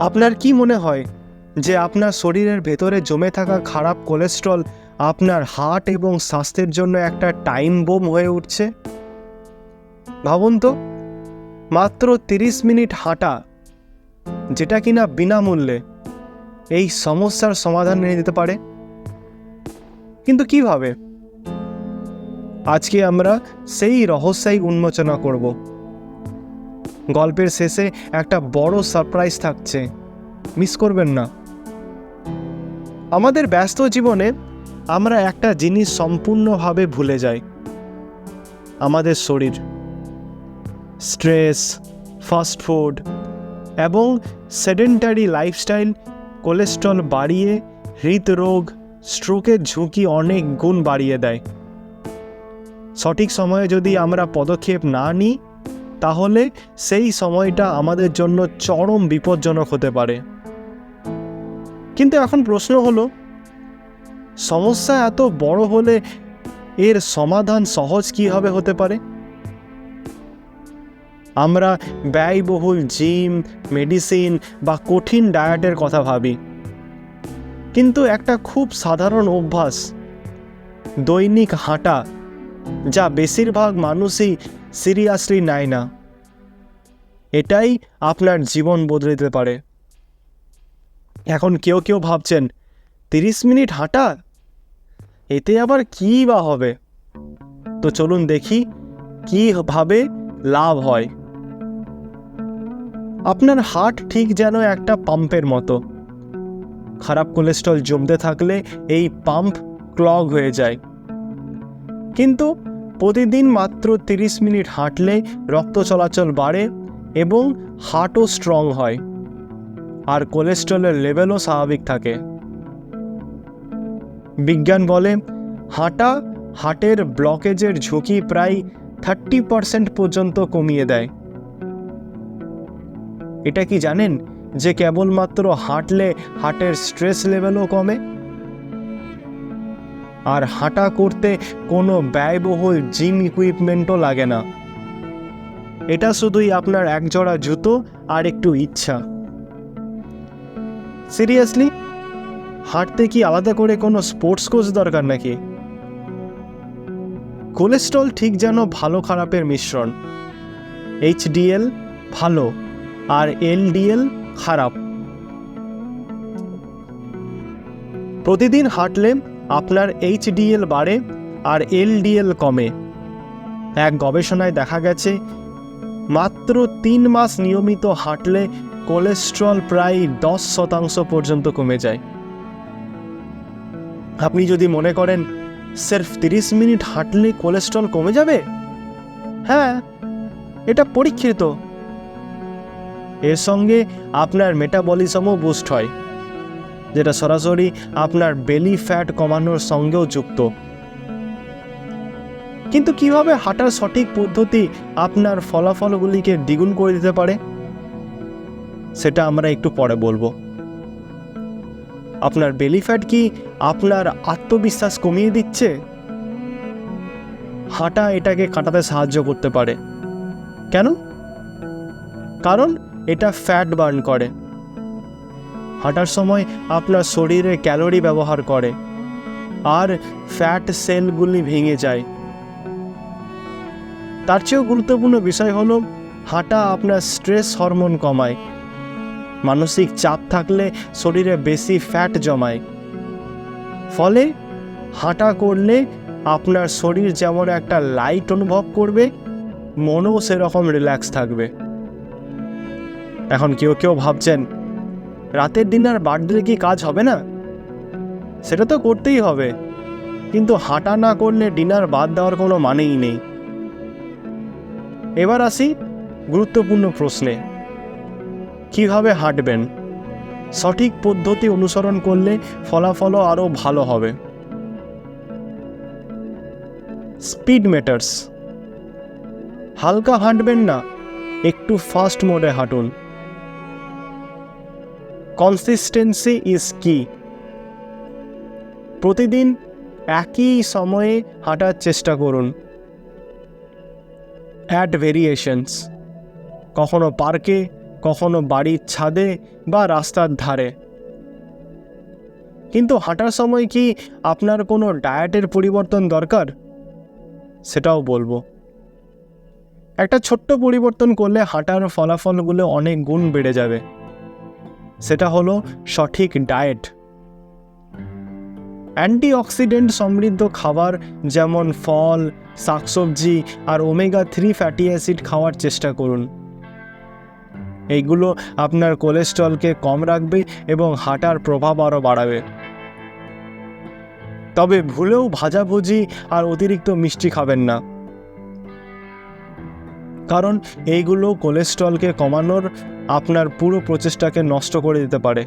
আপনার কি মনে হয় যে আপনার শরীরের ভেতরে জমে থাকা খারাপ কোলেস্ট্রল আপনার হার্ট এবং স্বাস্থ্যের জন্য একটা টাইম বোম হয়ে উঠছে? ভাবুন তো, মাত্র তিরিশ মিনিট হাঁটা, যেটা কিনা বিনামূল্যে এই সমস্যার সমাধান এনে দিতে পারে। কিন্তু কীভাবে? আজকে আমরা সেই রহস্যাই উন্মোচনা করব। গল্পের শেষে একটা বড় সারপ্রাইজ থাকছে। মিস করবেন না। আমাদের ব্যস্ত জীবনে আমরা একটা জিনিস সম্পূর্ণভাবে ভুলে যাই। আমাদের শরীর। স্ট্রেস ফাস্ট ফুড এবং সেডেন্টারি লাইফস্টাইল কোলেস্ট্রল বাড়িয়ে হৃদরোগ স্ট্রোকের ঝুঁকি অনেক গুণ বাড়িয়ে দেয়। সঠিক সময়ে যদি আমরা পদক্ষেপ না নিই তাহলে সেই সময়টা আমাদের জন্য চরম বিপজ্জনক হতে পারে। কিন্তু এখন প্রশ্ন হলো, সমস্যা এত বড় হলে এর সমাধান সহজ কীভাবে হতে পারে? আমরা ব্যয়বহুল জিম, মেডিসিন বা কঠিন ডায়েটের কথা ভাবি। কিন্তু একটা খুব সাধারণ অভ্যাস, দৈনিক হাঁটা, যা বেশিরভাগ মানুষই সিরিয়াসলি নেয় না। এটাই আপনার জীবন বদলে দিতে পারে। এখন কেউ কেউ ভাবছেন, তিরিশ মিনিট হাঁটা? এতে আবার কী বা হবে? তো চলুন দেখি কীভাবে লাভ হয়। আপনার হার্ট ঠিক যেন একটা পাম্পের মতো। খারাপ কোলেস্ট্রল জমতে থাকলে এই পাম্প ক্লগ হয়ে যায়। কিন্তু প্রতিদিন মাত্র তিরিশ মিনিট হাঁটলে রক্ত চলাচল বাড়ে এবং হার্টও স্ট্রং হয় আর কোলেস্ট্রলের লেভেলও স্বাভাবিক থাকে। বিজ্ঞান বলে, হাঁটা হার্টের ব্লকেজের ঝুঁকি প্রায় থার্টি পারসেন্ট পর্যন্ত কমিয়ে দেয়। এটা কি জানেন যে কেবলমাত্র হাঁটলে হার্টের স্ট্রেস লেভেলও কমে? আর হাঁটা করতে কোনো ব্যয়বহুল জিম ইকুইপমেন্টও লাগে না। এটা শুধুই আপনার একজোড়া জুতো আর একটু ইচ্ছা। সিরিয়াসলি হাঁটতে কি আলাদা করে কোনো স্পোর্টস কোচ দরকার নাকি? কোলেস্ট্রল ঠিক যেন ভালো খারাপের মিশ্রণ। এইচডিএল ভালো আর এলডিএল খারাপ। প্রতিদিন হাঁটলে আপনার এইচডিএল বাড়ে আর এলডিএল কমে। এক গবেষণায় দেখা গেছে, মাত্র তিন মাস নিয়মিত হাঁটলে কোলেস্ট্রল প্রায় দশ শতাংশ পর্যন্ত কমে যায়। আপনি যদি মনে করেন সেরফ তিরিশ মিনিট হাঁটলে কোলেস্ট্রল কমে যাবে? হ্যাঁ এটা পরীক্ষিত। এর সঙ্গে আপনার মেটাবলিজমও বুস্ট হয়। যেটা সরাসরি আপনার বেলি ফ্যাট কমানোর সঙ্গেও যুক্ত। কিন্তু কীভাবে হাঁটার সঠিক পদ্ধতি আপনার ফলাফলগুলিকে দ্বিগুণ করে দিতে পারে? সেটা আমরা একটু পরে বলব। আপনার বেলি ফ্যাট কি আপনার আত্মবিশ্বাস কমিয়ে দিচ্ছে? হাঁটা এটাকে কাটাতে সাহায্য করতে পারে। কেন? কারণ এটা ফ্যাট বার্ন করে। হাঁটার সময় আপনার শরীরে ক্যালোরি ব্যবহার করে আর ফ্যাট সেলগুলি ভেঙে যায়। তার চেয়েও গুরুত্বপূর্ণ বিষয় হলো হাঁটা আপনার স্ট্রেস হরমোন কমায়। মানসিক চাপ থাকলে শরীরে বেশি ফ্যাট জমায়। ফলে হাঁটা করলে আপনার শরীর যেমন একটা লাইট অনুভব করবে, মনও সেরকম রিল্যাক্স থাকবে। এখন কেউ কেউ ভাবছেন রাতের ডিনার বাদ দিলে কি কাজ হবে না? সেটা তো করতেই হবে। কিন্তু হাঁটা না করলে ডিনার বাদ দেওয়ার কোনো মানেই নেই। এবার আসি গুরুত্বপূর্ণ প্রশ্নে। কীভাবে হাঁটবেন? সঠিক পদ্ধতি অনুসরণ করলে ফলাফলও আরও ভালো হবে। স্পিড ম্যাটার্স হালকা হাঁটবেন না, একটু ফাস্ট মোডে হাঁটুন। কনসিস্টেন্সি ইজ কি প্রতিদিন একই সময়ে হাঁটার চেষ্টা করুন। অ্যাড ভেরিয়েশনস কখনো পার্কে, কখনো বাড়ির ছাদে বা রাস্তার ধারে। কিন্তু হাঁটার সময় কি আপনার কোনো ডায়েটের পরিবর্তন দরকার? সেটাও বলব। একটা ছোট্ট পরিবর্তন করলে হাঁটার ফলাফলগুলো অনেক গুণ বেড়ে যাবে। সেটা হলো সঠিক ডায়েট অ্যান্টিঅক্সিডেন্ট সমৃদ্ধ খাবার যেমন ফল, শাকসবজি আর ওমেগা থ্রি ফ্যাটি অ্যাসিড খাওয়ার চেষ্টা করুন। এইগুলো আপনার কোলেস্ট্রলকে কম রাখবে এবং হাঁটার প্রভাব আরও বাড়াবে। তবে ভুলেও ভাজাভুজি আর অতিরিক্ত মিষ্টি খাবেন না। কারণ এইগুলো কোলেস্ট্রলকে কমানোর আপনার পুরো প্রচেষ্টাকে নষ্ট করে দিতে পারে।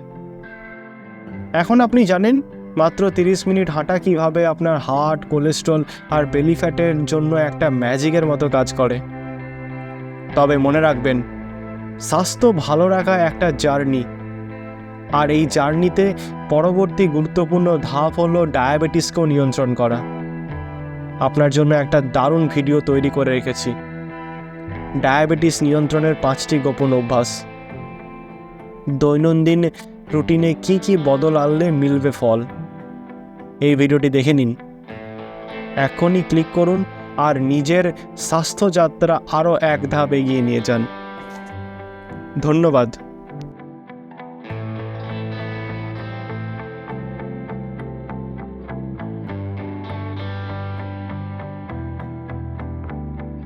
এখন আপনি জানেন, মাত্র তিরিশ মিনিট হাঁটা কীভাবে আপনার হার্ট, কোলেস্ট্রল আর বেলি ফ্যাটের জন্য একটা ম্যাজিকের মতো কাজ করে। তবে মনে রাখবেন, স্বাস্থ্য ভালো রাখা একটা জার্নি। আর এই জার্নিতে পরবর্তী গুরুত্বপূর্ণ ধাপ হলো ডায়াবেটিসকেও নিয়ন্ত্রণ করা। আপনার জন্য একটা দারুণ ভিডিও তৈরি করে রেখেছি। ডায়াবেটিস নিয়ন্ত্রণের পাঁচটি গোপন অভ্যাস। দৈনন্দিন রুটিনে কি কি বদল আনলে মিলবে ফল? এই ভিডিওটি দেখে নিন। এখনই ক্লিক করুন আর নিজের স্বাস্থ্যযাত্রা আরও এক ধাপ এগিয়ে নিয়ে যান। ধন্যবাদ।